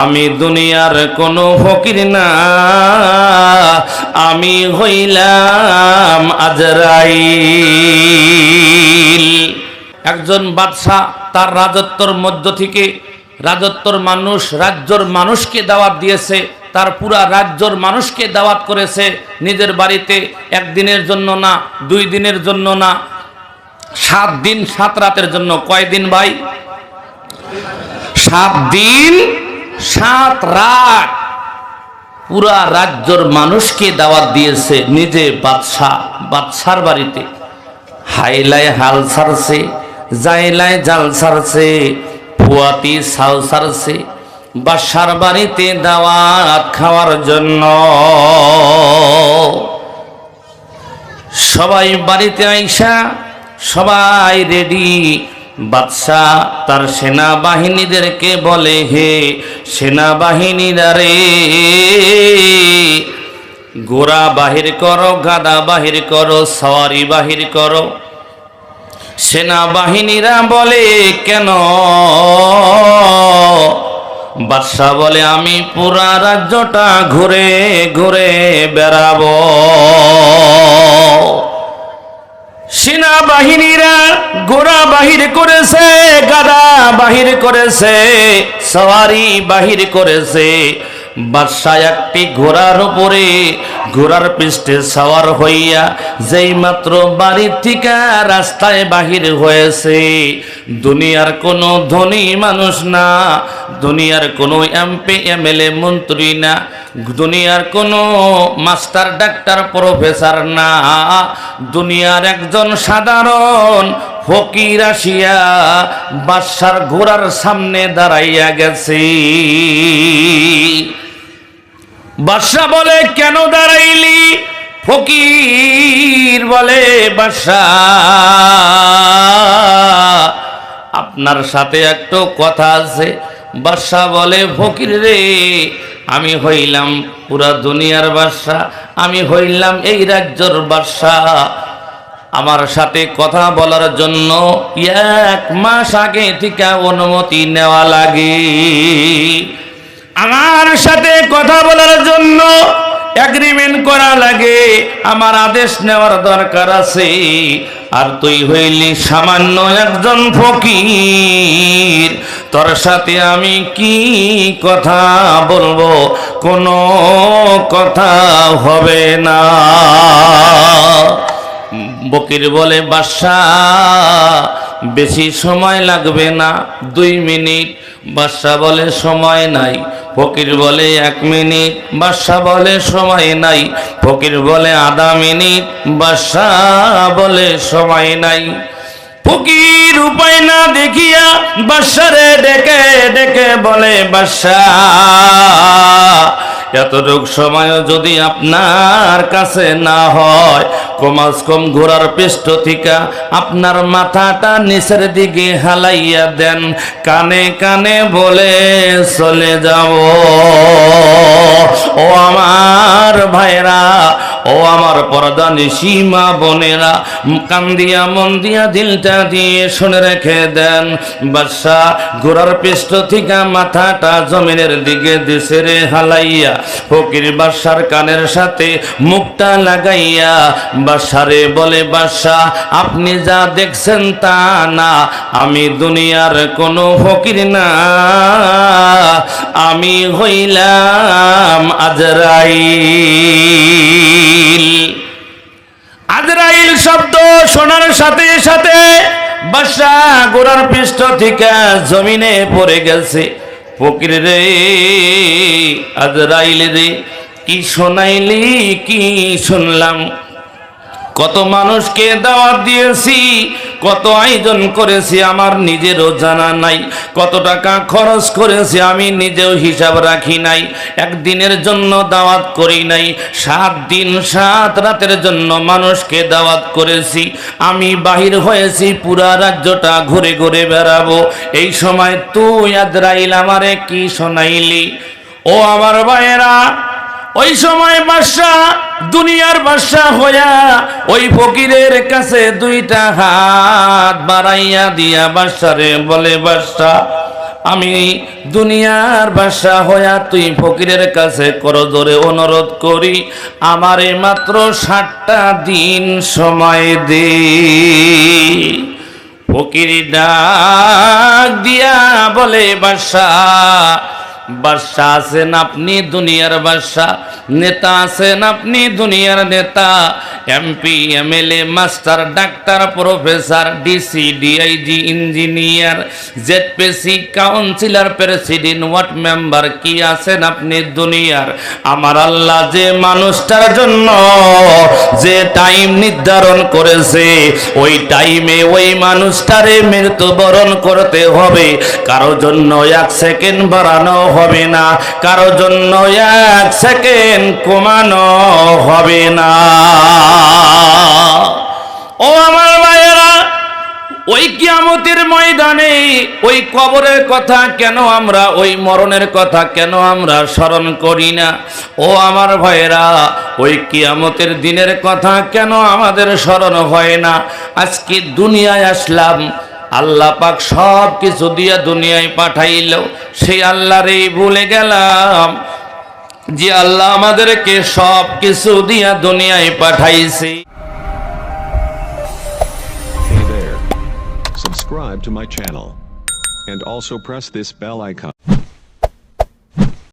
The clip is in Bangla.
আমি দুনিয়ার কোনো ফকির না। আমি হইলাম আজরাইল। একজন বাদশাহ তার রাজত্বর মধ্য থেকে রাজত্বর মানুষ রাজ্যর মানুষকে দাওয়াত দিয়েছে, তার পুরা রাজ্যর মানুষকে দাওয়াত করেছে নিজের বাড়িতে, একদিনের জন্য না, দুই দিনের জন্য না, সাত দিন, সাত রাতের জন্য। কয়দিন ভাই? সাত দিন সাত রাত পুরা রাজ্যর মানুষকে দাওয়াত দিয়েছে নিজে বাদশাহ, বাদশার বাড়িতে। হাইলায় হাল ছাড়ছে জাইলায় জাল ছাড়ছে ফুয়াতি সাল ছাড়ছে বাসার বাড়িতে দাওয়াত খাওয়ার জন্য সবাই বাড়িতে আইসা সবাই রেডি। বাদশাহ তার সেনাবাহিনীদেরকে বলে, হে সেনাবাহিনীরা রে গোড়া বাহির করো, গাদা বাহির করো, সওয়ারি বাহির করো। সেনাবাহিনীরা বলে, কেন? বাদশাহ বলে, আমি পুরা রাজ্যটা ঘুরে ঘুরে বেড়াবো। সেনাবাহিনীরা ঘোড়া বাহির করেছে গাদা বাহির করেছে সওয়ারি বাহির করেছে। বাদশাহ একটি ঘোড়ার উপরে ঘোড়ার পৃষ্ঠে সওয়ার হইয়া যেই মাত্র বাড়ির থেকে রাস্তায় বাহির হয়েছে, দুনিয়ার কোনো ধনী মানুষ না, দুনিয়ার কোনো এমপি, এমএলএ, মন্ত্রী না, দুনিয়ার কোনো মাস্টার, ডাক্তার, প্রফেসর না, দুনিয়ার একজন সাধারণ ফকির আসিয়া বাদশার ঘোড়ার সামনে দাঁড়াইয়া গেছে। বাদশা বলে, কেন দাঁড়াইলি? ফকির বলে বাদশা আপনার সাথে একটু কথা আছে। বাদশা বলে, ফকির রে, আমি হইলাম পুরা দুনিয়ার বাদশা আমি হইলাম এই রাজ্যর বাদশা আমার সাথে কথা বলার জন্য এক মাস আগে থেকে অনুমতি নেওয়া লাগে। আমার সাথে কথা বলার জন্য এগ্রিমেন্ট করা লাগে। আমার আদেশ নেওয়ার দরকার আছে। আর তুই হইলি সামান্য একজন ফকির। তোর সাথে আমি কি কথা বলব? কোনো কথা হবে না। বকির বলে বাদশা বেশি সময় লাগবে না, দুই মিনিট। বাদশা বলে, সময় নাই। ফকির বলে, এক মিনিট। বাদশা বলে, সময় নাই। ফকির বলে, আধা মিনিট। বাদশা বলে, সময় নাই। ফকির উপায় না দেখিয়া বাসারে ডেকে ডেকে বলে বাসা এতটুক সময়ও যদি আপনার কাছে না হয় কমাস কম ঘোড়ার পৃষ্ঠ থেকে আপনার মাথাটা নিচের দিকে হালাইয়া দেন, কানে কানে বলে চলে যাব। ও আমার ভাইরা ও আমার পর্দা সীমা বোনেরা কান্দিয়া মন দিয়া দিলটা দিয়ে শুনে রেখে দেন, বাদশা ঘোড়ার পৃষ্ঠ থেকে মাথাটা জমিনের দিকে দিছে রে হালাইয়া, ফকির বাদশার কানের সাথে মুখটা লাগাইয়া বাসারে বলে, বাদশা, আপনি যা দেখছেন তা না, আমি দুনিয়ার কোনো ফকির না, আমি হইলাম আজরাইল। শব্দ শোনার সাথে সাথে বাসা গোড়ার পৃষ্ঠ থেকে জমিনে পড়ে গেছে। ফকির রে, আজরাইল রে, কি শোনাইলি, কি শুনলাম? কত মানুষকে দাওয়াত দিয়েছি, কত আয়োজন করেছি, আমার নিজেরও জানা নাই। কত টাকা খরচ করেছি, আমি নিজেও হিসাব রাখি নাই। একদিনের জন্য দাওয়াত করি নাই, সাত দিন, সাত রাতের জন্য মানুষকে দাওয়াত করেছি। আমি বাহির হয়েছি, পুরা রাজ্যটা ঘুরে ঘুরে বেড়াবো। এই সময় তুই আদরাইল আমারে কি শোনাইলি? ও আমার ভাইয়েরা ওই সময় বাদশাহ, দুনিয়ার বাদশাহ হইয়া ওই ফকিরের কাছে দুইটা হাত বাড়াইয়া দিয়া বাদশারে বলে, বাদশাহ, আমি দুনিয়ার বাসা হইয়া তুই ফকিরের কাছে করজোরে অনুরোধ করি, আমারে মাত্র ষাটটা দিন সময় দে। ফকির ডাক দিয়া বলে বাসা বাদশা আছেন আপনি, দুনিয়ার বাদশা নেতা আছেন আপনি, দুনিয়ার নেতা। MP, MLA, master, doctor, professor, DC, DIG, engineer, ZPC, councillor, president, ward member, কি আছেন আপনি, দুনিয়ার? আমার আল্লাহ যে মানুষটার জন্য যে টাইম নির্ধারণ করেছে, ওই টাইমে ওই মানুষটারে মৃত্যুবরণ করতে হবে। কারও জন্য এক সেকেন্ড বাড়ানো হবে না। কারও জন্য এক সেকেন্ড কমানো হবে না। ও আমার ভাইয়েরা, ওই কিয়ামতের ময়দানে ওই কবরের কথা কেন আমরা, ওই মরণের কথা কেন আমরা স্মরণ করি না? ও আমার ভাইয়েরা, ওই কিয়ামতের দিনের কথা কেন আমাদের স্মরণ হয় না? আজকে দুনিয়ায় আসলাম আল্লাহ পাক সব কিছু দিয়া দুনিয়ায় পাঠাইল সেই আল্লাহরে ভুলে গেলাম যে আল্লাহ আমাদেরকে সব কিছু দিয়া দুনিয়ায় পাঠাইছে Subscribe to my channel. And also press this bell icon.